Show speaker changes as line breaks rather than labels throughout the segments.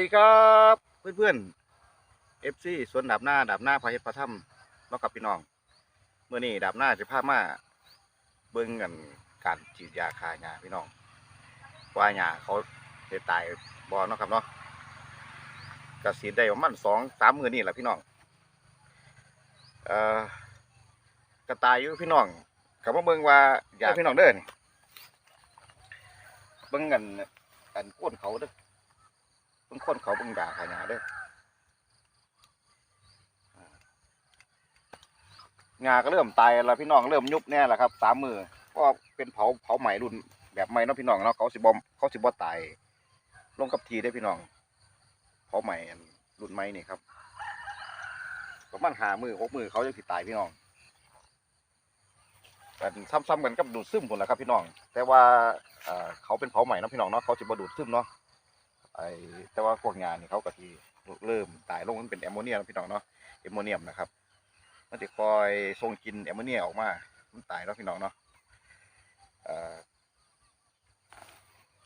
วัสดีครับเพื่อนๆเอฟซีสวนดาบหน้าดาบหน้าพาเฮ็ดพระถ้ำเนาะครับพี่น้องเมื่อนี้ดาบหน้าจะพามาเบิ่งกันการฉีดยาคาหญ้าพี่น้องว่าหญ้าเขาจะตายบ่เนาะครับเนาะก็ฉีได้ประมาณสองสามมือนี่แหละพี่น้องเอ่อกระตายอยู่พี่น้องกับมาเบิ่งว่าอยากพี่น้องเด้อนี่เบิ่งกันกันโค่นเขาเด้อ เพิ่งคนเขาเพิ่งด่าขายาเด้องาก็เริ่มตายแล้วพี่น้องเริ่มยุบแน่แล้วครับสามมือเพราะเป็นเผาเผาใหม่รุ่นแบบใหม่เนาะพี่น้องเนาะเขาสิบอมเขาสิบอตาย ลงกับทีได้พี่น้องเผาใหม่รุ่นใหม่นี่ครับประมาณหามือหกมือเขาจะสิตายพี่น้องกันซ้ำๆกันกับดูดซึมผลแหละครับพี่น้อง แต่ว่าเขาเป็นเผาใหม่เนาะพี่น้องเนาะเขาสิบดูดซึมเนาะ ไอ้แต่ว่าพวกงานนี่เขาก็ที่เริ่มตายลงมันเป็นแอมโมเนียนะพี่น้องเนาะแอมโมเนียมนะครับมันจะคอยส่งกินแอมโมเนียออกมา มันตายแล้วพี่น้องเนาะ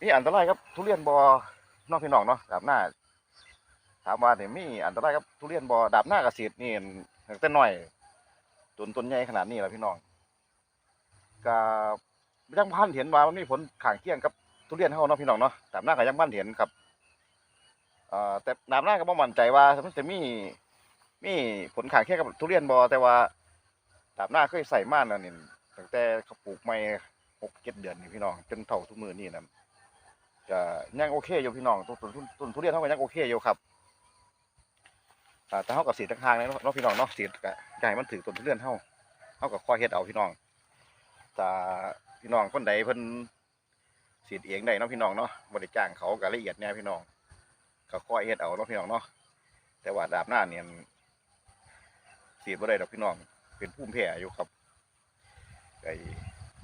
นี่อันตรายครับทุเรียนบอน้องพี่น้องเนาะดาบหน้าถามว่าเนี่ยมีอันตรายครับทุเรียนบอดาบหน้าเกษตรนี่ตั้งแต่น้อยจนต้นใหญ่ขนาดนี้แหละพี่น้องก็ยังพันเห็นว่ามันมีผลข้างเคียงกับทุเรียนเฮาเนาะพี่น้องเนาะดาบหน้าก็ยังพันเห็นครับ อ่อแต่น้ำหน้าก็บ่มั่นใจว่ามันจะมีมีผลข้างเคียงกับทุเรียนบ่แต่ว่าดาบหน้าเคยใส่มาแล้วนี่ตั้งแต่เขาปลูกไม่หกเจ็ดเดือนนี่พี่น้องจนเท่าทุกมือนี่นะก็ยังโอเคอยู่พี่น้องต้นต้นต้นทุเรียนเท่ากันยังโอเคอยู่ครับแต่เฮากับสีทางๆเลยเนาะเนาะพี่น้องเนาะสีก็จะให้มันถือต้นทุเรียนเฮาเฮาก็คอยเฮ็ดเอาพี่น้องแต่พี่น้องคนใดเพิ่นสีเองได้เนาะพี่น้องเนาะบ่ได้จ้างเขาก็ละเอียดแน่พี่น้อง ก็ค่อยเฮ็ดเอาเนาะพี่น้องเนาะแต่ว่าดาบหน้าเนี่ยสีดบ่ได้ดอกพี่น้อง เป็นภูมิแพ้อยู่ครับ ไก่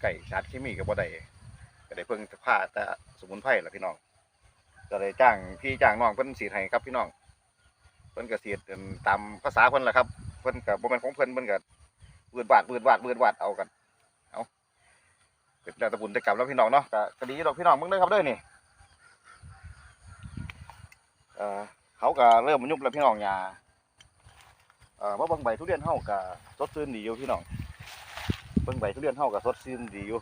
ไก่ชาร์จเคมีก็บ่ได้ก็ได้เพิ่งผ้าแต่สมุนไพรละพี่น้องก็เลยจ้างพี่จ้างน้องเพิ่นสีดให้ครับพี่น้องเพิ่นก็สีดตามภาษาเพิ่นละครับเพิ่นก็บ่แม่นของเพิ่นเพิ่นก็วืดวาดวืดวาดวืดวาดเอากันเอาเป็นแล้วตะบุญต่กรรมแล้วพี่น้องเนาะก็ก็ดีดอกพี่น้องมึงเด้อครับเด้อนี่ เอ่อเขาก็เริ่มยุบแล้วพี่น้องยาเอ่อว่าเบิ่งใบทุเรียนเฮาก็สดชื่นดีอยู่พี่น้องเบิ่งใบทุเรียนเฮาก็สดชื่นดีอยู่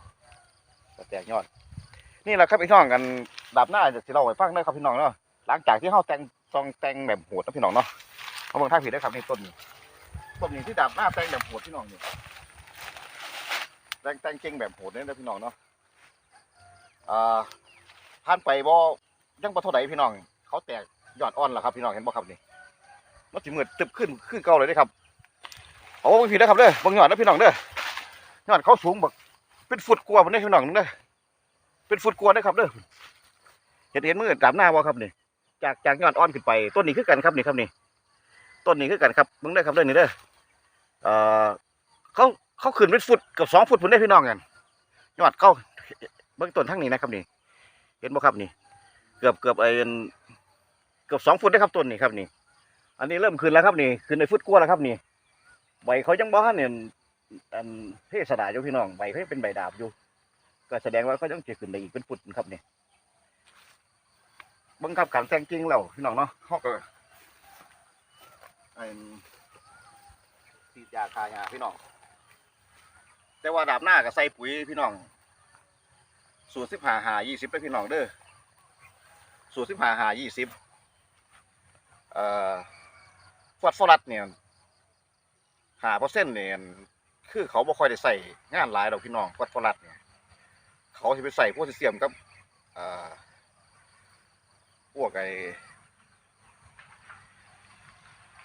ก็แตกยอด นี่แหละครับพี่น้องกันดับหน้าจะสิเล่าให้ฟังเด้ครับพี่น้องเนาะหลังจากที่เฮาแต่งซองแต่งแบบโหดนะพี่น้องเนาะเอาเบิ่งทางผิดได้ครับนี่ต้นนี้ต้นนี้ที่ดับหน้าแต่งแบบโหดพี่น้องนี่แต่งแต่งเก่งแบบโหดเนี่ยนะพี่น้องเนาะอ่าผ่านไปบ่ยังบ่เท่าใดพี่น้อง เขาแตก ยอดอ่อนแล้วครับพี่น้องเห็นบ่ครับนี่มันสิมืดตึบขึ้นขึ้นเก่าเลยเด้อครับโอ้พี่นะครับเด้อบิ่งยอดนะพี่น้องเด้อยอดเขาสูงแบักเป็นฟุตกว่าพุ่นเด้พี่น้องเด้อเป็นฟุตกว่าเด้อครับเด้อเห็นเห็นมือดำหน้าบ่ครับนี่จากจากยอดอ่อนขึ้นไป ต้นนี้คือกันครับนี่ครับนี่ต้นนี้คือกันครับเบิ่งได้ครับเด้อนี่เด้อเอ่อเขาเขาขึ้นเป็นฟุตกับสองฟุตพุ่นได้พี่น้องกันยอดเขาเบิ่งต้นทั้งนี้นะครับนี่เห็นบ่ครับนี่ เกือบเกือบไอ้ เกือบสองฟุตนะครับต้นนี่ครับนี่ อันนี้เริ่มขึ้นแล้วครับนี่ขึ้นในฟุตกว่าแล้วครับนี่ ใบเขายังบ่ทันเนี่ยอันเทศดาอยู่พี่น้องใบเขาเป็นใบดาบอยู่ ก็แสดงว่าเขายังจะขึ้นได้อีกเป็นฟุตครับนี่บังคับการแต่งจริงแล้วพี่น้องเนาะเขาก็ปิดยาคายาพี่น้อง แต่ว่าดาบหน้าก็ใส่ปุ๋ยพี่น้อง สูตรสิบหาหายี่สิบได้พี่น้องเด้อ สูตรสิบหาหายี่สิบ ฟอสฟอรัสเนี่ยหาเปอร์เซ็นต์เนี่ยคือเขาบ่ค่อยได้ใส่งานหลายดอกพี่น้องฟอสฟอรัสเนี่ย เขาจะไปใส่โพแทสเซียมกับอ่อพวกไอ้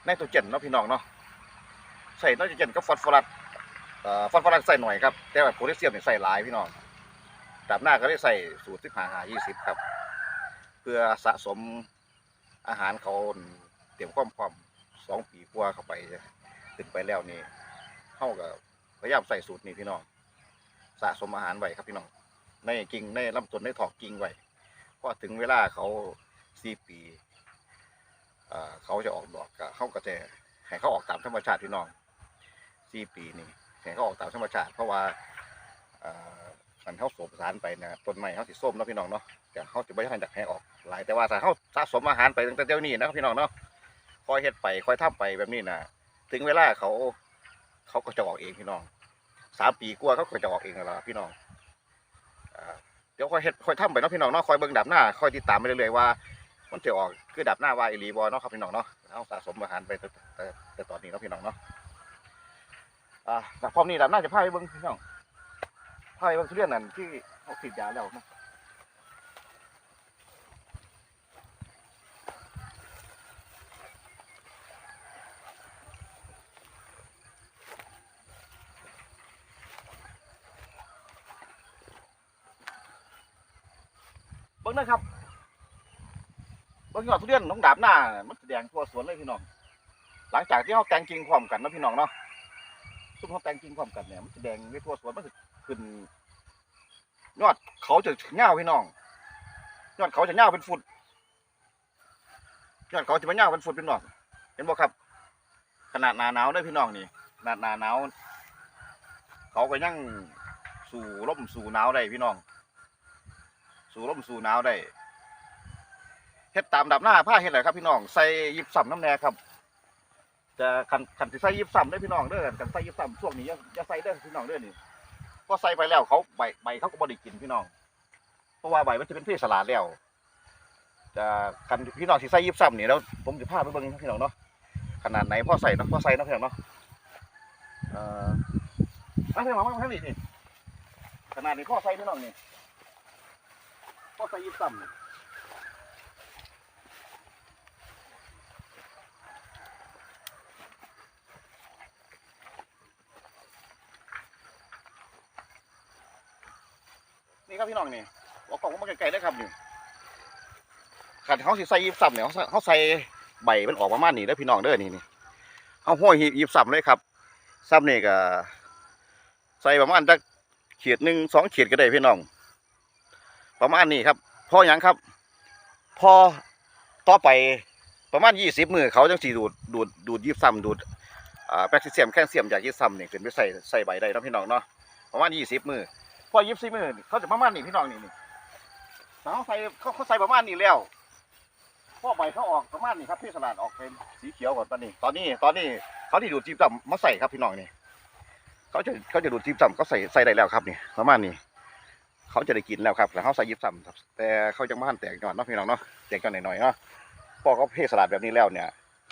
ไนโตรเจนเนาะพี่น้องเนาะใส่ไนโตรเจนกับฟอสฟอรัสอ่อฟอสฟอรัสใส่หน่อยครับ แต่ว่าโพแทสเซียมเนี่ยใส่หลายพี่น้องดับหน้าก็ได้ใส่สูตรสิบหาหายี่สิบครับ เพื่อสะสมอาหารเขา รียมความพร้อมสองปีกว่าเข้าไปขึ้นไปแล้วนี่เข้ากับพยายามใส่สูตรนี้พี่น้องสะสมอาหารไว้ครับพี่น้องในกิ่งในลำต้นในถอกกิ่งไว้พอถึงเวลาเขาสี่ปีเขาจะออกดอกก็เข้าก็จให้เขาออกตามธรรมชาติพี่น้องสี่ปีนี่ให้เขาออกตามธรรมชาติ เพราะว่าเอ่อมันเขาสมสารไปนะต้นไม้เขาสิส้มเนาะพี่น้องเนาะแต่เขาจะไม่ให้ดักให้ออกหลายแต่ว่าถ้าเขาสะสมอาหารไปตั้งแต่เดี๋ยวนี้นะครับพี่น้องเนาะ คอยเฮ็ดไปคอยทำไปแบบนี้นะถึงเวลาเขา เขาก็จะออกเองพี่น้องสามปีกว่าเขาก็จะออกเองแล้วพี่น้องอเดี๋ยวคอยเฮ็ดคอยทำไปเนาะพี่น้องเนาะคอยเบิ่งดับหน้าคอยติดตามไปเรื่อยๆว่า มันจะออกคือดับหน้าว่าอีหลีบอเนาะครับพี่น้องเนาะเอาสะสมอาหารไปแต่แต่ตอนนี้เนาะพี่น้องเนาะอ่าพร้อมนี้ดับหน้าจะพาไปเบิ่งพี่น้องพาไปเบิ่งทุเรียนนั่นที่เขาติดยาแล้วนะ บิ้งนะครับเบิ้งยอดทุเรียนน้องดาบหน้า มันแดงทั่วสวนเลยพี่น้อง หลังจากที่เขาแต่งกิ่งพร้อมกันนะพี่น้องเนาะทุกเขาแต่งกิ่งพร้อมกันเนี่ยมันแดงในทั่วสวนมันจะขึ้นยอดเขาจะเงาพี่น้องยอดเขาจะเงาเป็นฟุตยอดเขาจะมาเงาเป็นฟุตพี่น้อง เห็นบ่ครับ ขนาดหนาหนาวเลยพี่น้องนี่ขนาดหนาหนาวเขาก็ยังสู่ร่มสู่หนาวได้พี่น้อง สู่ร่มสู่หนาวได้เฮ็ดตามดับหน้าผ้าเฮ็ดอะไรครับพี่น้องใส่ยิบซ้ำน้ำแน่ครับจะขันขันสิใส่ยิบซ้ำได้พี่น้องเด้อกันใส่ยิบซ้ำช่วงนี้อย่าอย่าใส่เด้อพี่น้องเด้อนี่พอใส่ไปแล้วเขาใบใบเขาก็บ่ได้กินพี่น้องเพราะว่าใบมันจะเป็นเพศสลาดแล้วจะคันพี่น้องสิใส่ยิบซ้ำนี่แล้วผมจะพาไปเบิ่งพี่น้องเนาะขนาดไหนพ่อใส่เนาะพ่อใส่เนาะพี่น้องเนาะเอ่อมาพี่น้องมาทางนี้นี่ขนาดนี้พ่อใส่พี่น้องนี่ ก็ใส่ยิบซ้ำนี่ครับพี่น้องนี่บอกกล่องมาไกลๆได้ครับนี่ขันเขาสิใส่ยิบซ้ำเนี่ยเขาใส่ใบมันออกประมาณนี้เด้อพี่น้องเด้อนี่นี่เขาห้อยยิบซ้ำเลยครับซ้ำนี่ก็ใส่ประมาณจักเขียดหนึ่งสองเขียดก็ได้พี่น้อง ประมาณนี้ครับพออย่างครับ พอต่อไปประมาณยี่สิบมือเขาจังสีดูดดูดดูดยิบซ้ำดูดแบคทีเซียมแคลเซียมจากยิบซ้ำเนี่ยขึ้นไปใส่ใส่ใบได้เนาะพี่น้องเนาะประมาณยี่สิบมือพอยี่สิบมือเขาจะประมาณนี้พี่น้องนี่นี่เขาใส่เขาเขาใส่ประมาณนี้แล้วพอใบเขาออกประมาณนี้ครับพี่สลัดออกเป็นสีเขียวก่อนตอนนี้ ตอนนี้ตอนนี้เขาที่ดูดจีบซ้ำมาใส่ครับพี่น้องนี่เขาจะเขาจะดูดจีบซ้ำเขาใส่ใส่ได้แล้วครับนี่ประมาณนี้ เขาจะได้กินแล้วครับแล้วเขาใส่ยิบซ้ำครับแต่เขายังไม่ทันแตกยอดเนาะพี่น้องเนาะแตกยอดหน่อยๆเนาะพอเขาเพศสลัดแบบนี้แล้วเนี่ย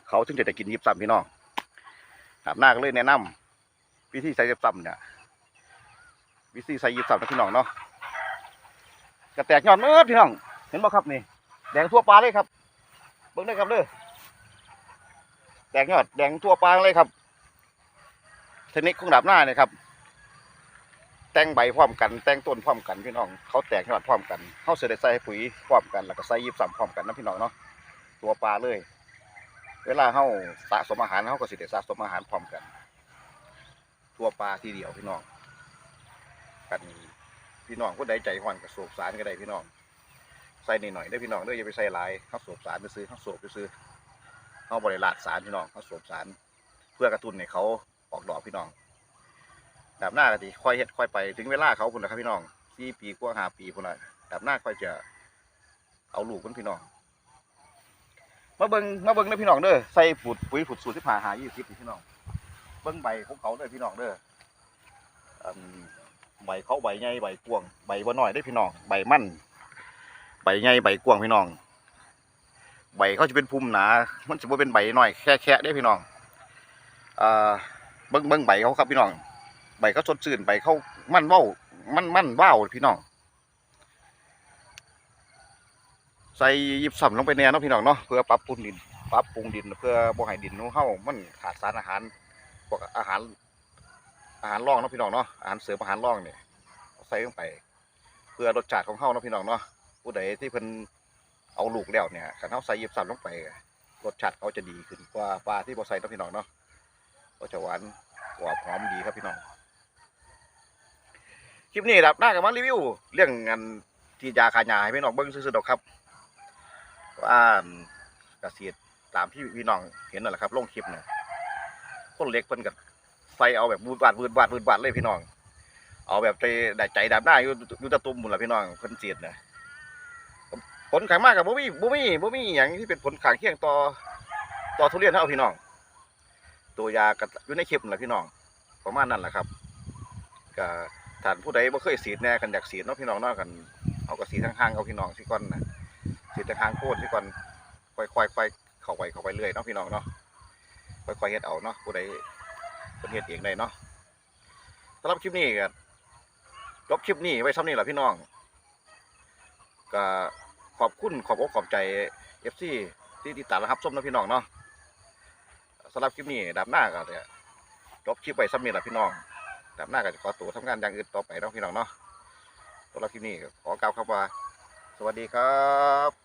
เขาถึงจะได้กินยิบซ้ำพี่น้องครับหน้าก็เลยแนะนำวิธีใส่ยิบซ้ำเนี่ยวิธีใส่ยิบซ้ำนะพี่น้องเนาะกระแตกยอดเมื่อพี่น้องเห็นบ่ครับนี่แดงทั่วปลาเลยครับเบิ่งได้ครับเด้อแดงยอดแดงทั่วปลาเลยครับเทคนิคของดาบหน้าเนี่ยครับ แต่งใบพร้อมกันแต่งต้นพร้อมกันพี่น้องเขาแตกยอดพร้อมกันเขาเสด็ใส่ปุ๋ยพร้อมกันแล้วก็ใส่ยิบซ้ำพร้อมกันนะพี่น้องเนาะตัวปลาเลย เวลาเขาสะสมอาหารเขาก็เสิได้สะสมอาหารพร้อมกัน ตัวปลาทีเดียวพี่น้องกันพี่น้องผู้ใดใจห่อนกับสูบสารก็ได้พี่น้องใส่นิดหน่อยได้พี่น้องเด้ออย่าไปใส่หลายเขาสูบสารไปซื้อเขาสูบไปซื้อเขาบริลาดสารพี่น้องเขาสูบสาร เพื่อกระตุ้นให้เขาออกดอกพี่น้อง ดาบหน้าก็สิค่อยเฮ็ดค่อยไปถึงเวลาเขาพุ่นละครับพี่น้องสี่ปีกว่าห้าปีพุ่นละดาบหน้าค่อยจะเอาลูกพุ่นพี่น้องมาเบิ่งมาเบิ่งเด้อพี่น้องเด้อใส่ปุ๋ยปุ๋ยผุดสูตรที่ผ่าหายี่สิบนี่พี่น้องเบิ่งใบของเขาเด้อพี่น้องเด้อใบเขาใบใหญ่ใบกวางใบบ่น้อยได้อพี่น้องใบมั่นใบใหญ่ใบกวางพี่น้อง ใบเขาจะเป็นพุ่มหนา มันจะบ่เป็นใบน้อยแค่แค่ได้พี่น้องเบิ่งเบิ่งใบเขาครับพี่น้อง ใบเขาสดชื่นใบเขามันเว้ามันมันว้าวพี่น้องใส่ยิบซ้ำลงไปแน่นะพี่น้องเนาะเพื่อปรับปรุงดินปรับปรุงดิน เพื่อบ่ให้ดินของเฮามันขาดสารอาหารพวกอาหารอาหารร่องเนาะพี่น้องเนาะอาหารเสริมอาหารร่องเนี่ยใส่ลงไป เพื่อรสชาติของเฮานะพี่น้องเนาะผู้ใดที่เพิ่นเอาลูกแล้วเนี่ยคันเฮาใส่ยิบซ้ำลงไปรสชาติเขาจะดีขึ้นกว่าปลาที่บ่ใส่เนาะพี่น้องเนาะก็จะหวานกรอบหอมดีครับพี่น้อง คลิปนี้ครับน่ากับมารีวิว เรื่องงานที่ยาขายาให้พี่น้องเบิ้งซื่อๆดอกครับว่าเกษตรตามที่พี่น้องเห็นนั่นแหละครับลงคลิปเนี่ยคนเล็กเพิ่นกับใส่เอาแบบบูดบาดบูดบาดบูดบาดเลยพี่น้อง เอาแบบใจได้ใจดำหน้าอยู่อยู่ตะตุ่มหมดละพี่น้องเพิ่นเสียดเนี่ยผลขายมากกับบ่มีบ่มีบ่มีหยังที่เป็นผลขางเคียงต่อต่อทุเรียนเฮาพี่น้อง ตัวยาก็อยู่ในคลิปนั่นแหละพี่น้องประมาณนั้นแหละครับก็ ท่านผู้ใดบ่เคยฉีดแน่กันอยากฉีดเนาะพี่น้องเนาะกันเอาก็ฉีดทางเอาพี่น้องสิก่อนนะฉีดทางโคตรสิก่อนค่อยๆค่อยเข้าไปเข้าไปเรื่อยเนาะพี่น้องเนาะค่อยๆเฮ็ดเอาเนาะผู้ใดเพิ่นเฮ็ดเองได้เนาะสำหรับคลิปนี้ก็จบคลิปนี้ไว้ซ้ำนี้แหละพี่น้องก็ขอบคุณขอบอกขอบใจ FC ที่ติดตามและรับชมนะพี่น้องเนาะสำหรับคลิปนี้ดับหน้าก็เนี่ยจบคลิปไว้ซ้ำนี้แหละพี่น้อง ดับหน้าก็จะขอตัวทำงานอย่างอื่นต่อไปเนาะพี่น้องเนาะสำหรับคลิปนี้ขอกล่าวคำว่า สวัสดีครับ